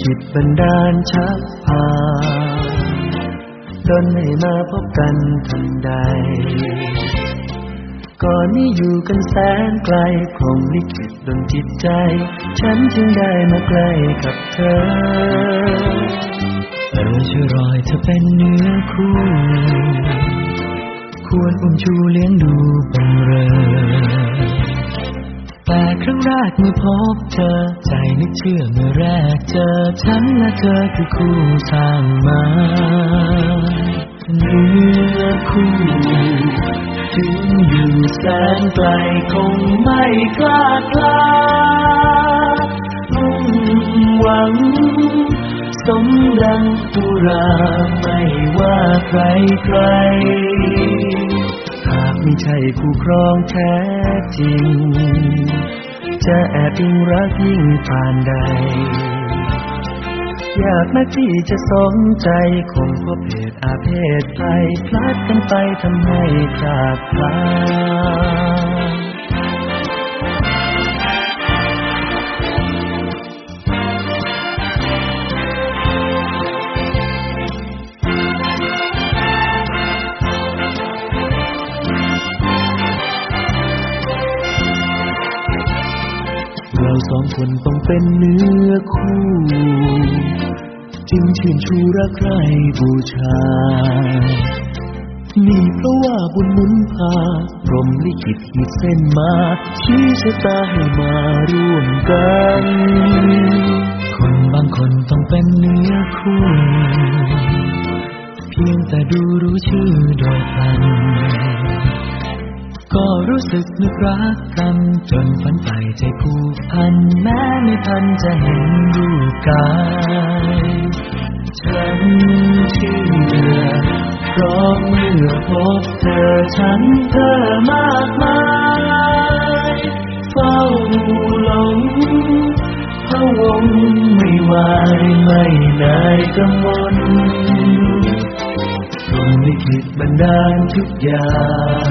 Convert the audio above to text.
ขิตบันดาลชักพาดนให้มาพบกันทันใด ก่อนนี้อยู่กันแสนไกลคงลิขิตดนจิตใจ ฉันจึงได้มาใกล้กับเธอเออช่วยรอยเธอเป็นเนื้อคู่ ควรอุ้มชูเลี้ยงดูบังเรอ แต่ครั้งแรกเมื่อพบเธอ ใจนึกเชื่อเมื่อแรกเจอ ฉันและเธอคือคู่สร้างมาเนื้อคู่ถึงอยู่แสนไกลคงไม่กล้ากล้ามุ่งหวัง สมดังตุราไม่ว่าใครใคร ไม่ใช่คู่ครองแท้จริง จะแอบยิ่งรักยิ่งผ่านใด อยากนะที่จะสมใจคงพบเหตุอาเพศไปพลาดกันไปทำให้ขาดพลาด องคนต้องเป็นเนื้อคู่ จึงชื่นชูรักใครบูชา นี่เพราะว่าบุญมุนพาพรหมลิขิตขีดเส้นมา ชี้ชะตาให้มาร่วมกัน คนบางคนต้องเป็นเนื้อคู่เพียงแต่ดูรู้ชื่อโดยพลัน ก็รู้สึกนึกรักกัน จนฝันไปใจผูกพัน แม้ไม่ทันจะเห็นรูปกาย ฉันเชื่อเพราะเมื่อพบเธอฉันเธอมากมายเฝ้าหลงพะวงไม่ไหวไม่นายกังวลคงไม่คิดบันดาลทุกอย่าง